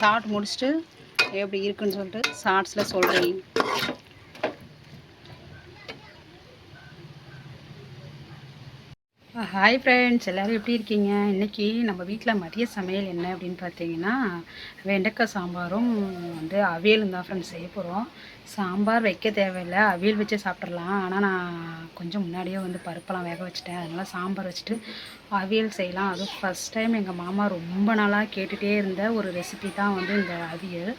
சாப்பிட்டு முடிச்சுட்டு எப்படி இருக்குன்னு சொல்லிட்டு ஷார்ட்ஸில் சொல்கிறேன் ஹாய் ஃப்ரெண்ட்ஸ் எல்லோரும் எப்படி இருக்கீங்க? இன்றைக்கி நம்ம வீட்டில் மதிய சமையல் என்ன அப்படின்னு பார்த்தீங்கன்னா வெண்டைக்காய் சாம்பாரும் வந்து அவியலும் தான் ஃப்ரெண்ட்ஸ் செய்ய போகிறோம் சாம்பார் வைக்க தேவையில்லை. அவியல் வச்சு சாப்பிட்றலாம் ஆனால் நான் கொஞ்சம் முன்னாடியே வந்து பருப்பெல்லாம் வேக வச்சுட்டேன். அதனால் சாம்பார் வச்சுட்டு அவியல் செய்யலாம். அதுவும் ஃபஸ்ட் டைம் எங்கள் மாமா ரொம்ப நாளாக கேட்டுகிட்டே இருந்த ஒரு ரெசிபி தான் வந்து இந்த அவியல்.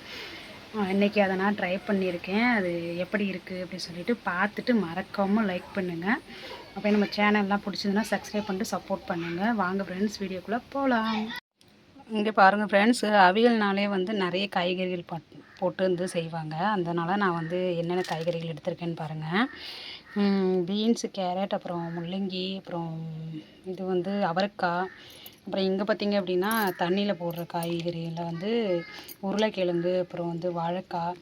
இன்றைக்கி அதை நான் ட்ரை பண்ணியிருக்கேன். அது எப்படி இருக்குது அப்படின்னு சொல்லிட்டு பார்த்துட்டு மறக்காமல் லைக் பண்ணுங்கள் அப்போ நம்ம சேனல்லாம் பிடிச்சதுன்னா சப்ஸ்கிரைப் பண்ணிட்டு சப்போர்ட் பண்ணுங்கள் வாங்க ஃப்ரெண்ட்ஸ் வீடியோக்குள்ளே போகலாம் இங்கே பாருங்கள் ஃப்ரெண்ட்ஸ் அவியல்னாலே வந்து நிறைய காய்கறிகள் பட் போட்டு வந்து செய்வாங்க. அதனால் நான் வந்து என்னென்ன காய்கறிகள் எடுத்திருக்கேன்னு பாருங்கள் பீன்ஸு கேரட் அப்புறம் முள்ளங்கி அப்புறம் இது வந்து அவரைக்காய் அப்புறம் இங்கே பார்த்தீங்க அப்படின்னா தண்ணியில் போடுற காய்கறிகளில் வந்து உருளைக்கிழங்கு அப்புறம் வந்து வாழைக்காய்.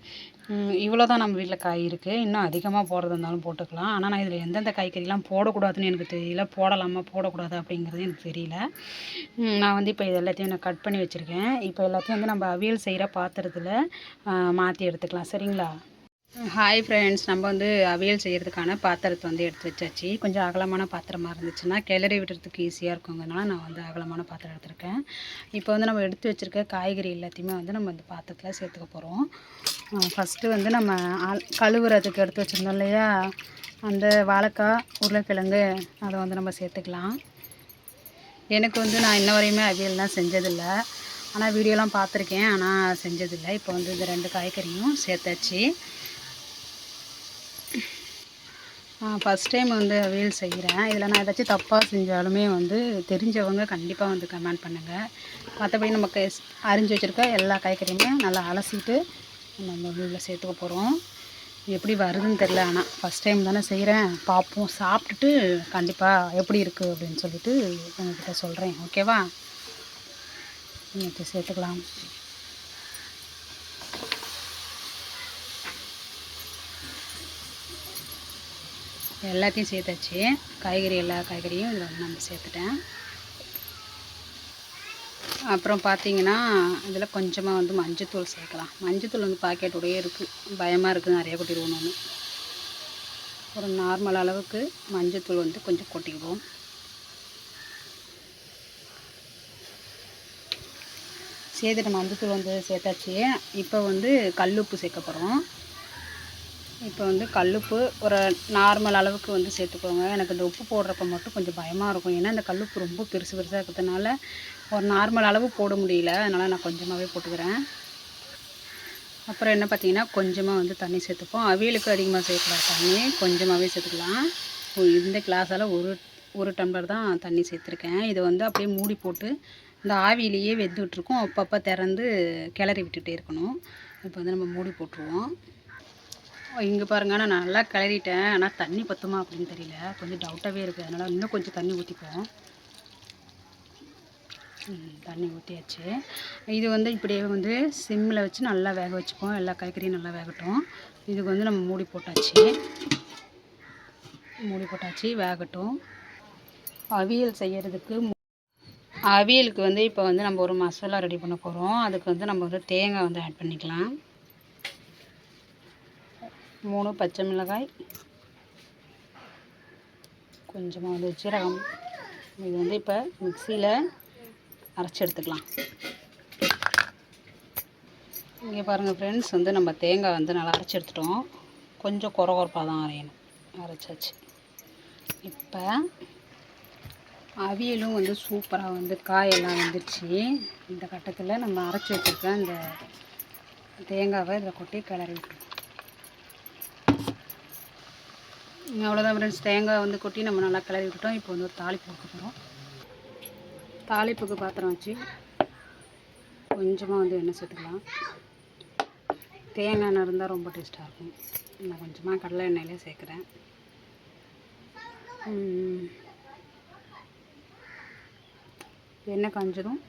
இவ்வளோ தான் நம்ம வீட்டில் காய் இருக்குது இன்னும் அதிகமாக போடுறது இருந்தாலும் போட்டுக்கலாம். ஆனால் நான் இதில் எந்தெந்த காய்கறிலாம் போடக்கூடாதுன்னு எனக்கு தெரியல. போடலாமா போடக்கூடாது அப்படிங்கிறது எனக்கு தெரியல. நான் வந்து இப்போ இது எல்லாத்தையும் நான் கட் பண்ணி வச்சுருக்கேன். இப்போ எல்லாத்தையும் வந்து நம்ம அவியல் செய்கிற பாத்திரத்தில் மாற்றி எடுத்துக்கலாம். சரிங்களா? ஹாய் ஃப்ரெண்ட்ஸ் நம்ம வந்து அவியல் செய்கிறதுக்கான பாத்திரத்தை வந்து எடுத்து வச்சாச்சு. கொஞ்சம் அகலமான பாத்திரமாக இருந்துச்சுன்னா கிளறி விடுறதுக்கு ஈஸியாக இருக்குங்கிறதுனால நான் வந்து அகலமான பாத்திரம் எடுத்திருக்கேன். இப்போ வந்து நம்ம எடுத்து வச்சுருக்க காய்கறி எல்லாத்தையுமே வந்து நம்ம இந்த பாத்திரத்தில் சேர்த்துக்க போகிறோம் ஃபஸ்ட்டு வந்து நம்ம கழுவுறதுக்கு எடுத்து வச்சுருந்தோம் இல்லையா? அந்த வாழைக்காய் உருளைக்கிழங்கு அதை வந்து நம்ம சேர்த்துக்கலாம். எனக்கு வந்து நான் இன்ன வரையுமே அவியல்லாம் செஞ்சதில்லை. ஆனால் வீடியோலாம் பார்த்துருக்கேன். ஆனால் செஞ்சதில்லை. இப்போ வந்து இந்த ரெண்டு காய்கறியும் சேர்த்தாச்சு. ஃபஸ்ட் டைம் வந்து அவியல் செய்கிறேன். இதில் நான் ஏதாச்சும் தப்பாக செஞ்சாலுமே வந்து தெரிஞ்சவங்க கண்டிப்பாக வந்து கமெண்ட் பண்ணுங்கள் மற்றபடி நமக்கு அரிஞ்சு வச்சுருக்க எல்லா காய்கறியுமே நல்லா அலசிட்டு நம்ம வீட்டில் சேர்த்துக்க போகிறோம் எப்படி வருதுன்னு தெரில ஆனால் ஃபஸ்ட் டைம் தானே செய்கிறேன் பார்ப்போம் சாப்பிட்டுட்டு கண்டிப்பாக எப்படி இருக்குது அப்படின்னு சொல்லிட்டு உங்கள்கிட்ட சொல்கிறேன் ஓகேவா இன்னைக்கு சேர்த்துக்கலாம். எல்லாத்தையும் சேர்த்தாச்சு. காய்கறி எல்லா காய்கறியும் இதில் வந்து நம்ம சேர்த்துட்டேன். அப்புறம் பார்த்தீங்கன்னா இதில் கொஞ்சமாக வந்து மஞ்சத்தூள் சேர்க்கலாம். மஞ்சத்தூள் வந்து பாக்கெட்டோடையே இருக்குது பயமாக இருக்குது நிறைய கொட்டிடுவோம் ஒரு நார்மல் அளவுக்கு மஞ்சத்தூள் வந்து கொஞ்சம் கொட்டிக்குவோம் சேர்த்துட்டு மஞ்சத்தூள் வந்து சேர்த்தாச்சு. இப்போ வந்து கல்லுப்பு சேர்க்க போகிறோம் இப்போ வந்து கல்லுப்பு ஒரு நார்மல் அளவுக்கு வந்து சேர்த்துக்கோங்க. எனக்கு இந்த உப்பு போடுறப்ப மட்டும் கொஞ்சம் பயமாக இருக்கும். ஏன்னா இந்த கல்லுப்பு ரொம்ப பெருசு பெருசாக இருக்கிறதுனால ஒரு நார்மல் அளவு போட முடியல. அதனால் நான் கொஞ்சமாகவே போட்டுக்கிறேன். அப்புறம் என்ன பார்த்தீங்கன்னா கொஞ்சமாக வந்து தண்ணி சேர்த்துப்போம். அவியலுக்கு அதிகமாக சேர்க்கலாம் தண்ணி கொஞ்சமாகவே சேர்த்துக்கலாம். இந்த கிளாஸால் ஒரு ஒரு டம்ளர் தான் தண்ணி சேர்த்துருக்கேன். இதை வந்து அப்படியே மூடி போட்டு இந்த ஆவியிலேயே வெந்துட்டுருக்கும். அப்பப்போ திறந்து கிளறி விட்டுகிட்டே இருக்கணும். இப்போ வந்து நம்ம மூடி போட்டுருவோம். இங்கே பாருங்க நான் நல்லா கிளறிட்டேன். ஆனால் தண்ணி பத்துமா அப்படின்னு தெரியல. கொஞ்சம் டவுட்டாகவே இருக்குது அதனால் இன்னும் கொஞ்சம் தண்ணி ஊற்றிப்போம் தண்ணி ஊற்றியாச்சு இது வந்து இப்படியே வந்து சிம்மில் வச்சு நல்லா வேக வச்சுப்போம். எல்லா காய்கறியும் நல்லா வேகட்டும். இதுக்கு வந்து நம்ம மூடி போட்டாச்சு. மூடி போட்டாச்சு வேகட்டும். அவியல் செய்கிறதுக்கு அவியலுக்கு வந்து இப்போ வந்து நம்ம ஒரு மசாலா ரெடி பண்ண போகிறோம் அதுக்கு வந்து நம்ம வந்து தேங்காய் வந்து ஆட் பண்ணிக்கலாம். மூணு பச்சை மிளகாய். கொஞ்சமாக வந்து சீரகம் இது வந்து இப்போ மிக்சியில் அரைச்சி எடுத்துக்கலாம். இங்கே பாருங்கள் ஃப்ரெண்ட்ஸ் வந்து நம்ம தேங்காய் வந்து நல்லா அரைச்சி எடுத்துட்டோம். கொஞ்சம் குறை குறப்பாக தான் அரையணும். அரைச்சாச்சு. இப்போ அவியலும் வந்து சூப்பராக வந்து காயெல்லாம் வந்துடுச்சு இந்த கட்டத்தில் நம்ம அரைச்சி வச்சுருக்க இந்த தேங்காவை இதில் கொட்டி கிளறி விட்டுருவோம். அவ்வளோதான் ஃப்ரெண்ட்ஸ் தேங்காய் வந்து கொட்டி நம்ம நல்லா கிளறி விட்டுட்டோம். இப்போ வந்து ஒரு தாளிப்பு கொடுக்க போகிறோம் தாளிப்புக்கு பாத்திரம் வச்சு கொஞ்சமாக வந்து எண்ணெய் சேர்த்துக்கலாம். தேங்காய் எண்ணெய் இருந்தால் ரொம்ப டேஸ்ட்டாக இருக்கும். நான் கொஞ்சமாக கடலை எண்ணெயிலே சேர்க்குறேன். எண்ணெய் காஞ்சதும்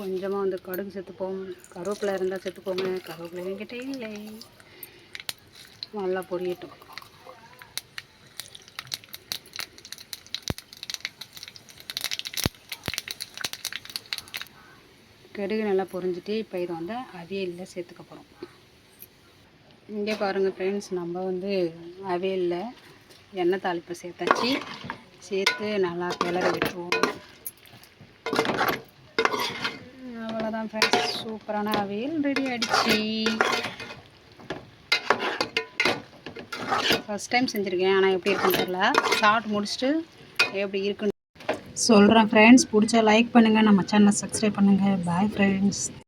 கொஞ்சமாக வந்து கடுகு சேர்த்துப்போம் கருவேப்பிலை இருந்தால் சேர்த்துக்கோங்க கருவேப்பிலை என்கிட்ட இல்லை. நல்லா பொரியட்டும். கடுகு நல்லா பொரிஞ்சிட்டு இப்போ இதை வந்து அவியலில் சேர்த்துக்க போகிறோம் இங்கே பாருங்கள் ஃப்ரெண்ட்ஸ் நம்ம வந்து அவியலில் எண்ணெய் தாளிப்பு சேர்த்தாச்சு. சேர்த்து நல்லா கிளறி விட்டுருவோம். அவ்வளோதான் ஃப்ரெண்ட்ஸ் சூப்பரான அவியல் ரெடி ஆகிடுச்சி ஃபஸ்ட் டைம் செஞ்சுருக்கேன் ஆனால் எப்படி இருக்குன்னு தெரில சாப்பிட்டு முடிச்சுட்டு எப்படி இருக்குன்னு சொல்கிறேன் ஃப்ரெண்ட்ஸ் பிடிச்சா லைக் பண்ணுங்கள் நம்ம சேனலை சப்ஸ்கிரைப் பண்ணுங்கள் பாய் ஃப்ரெண்ட்ஸ்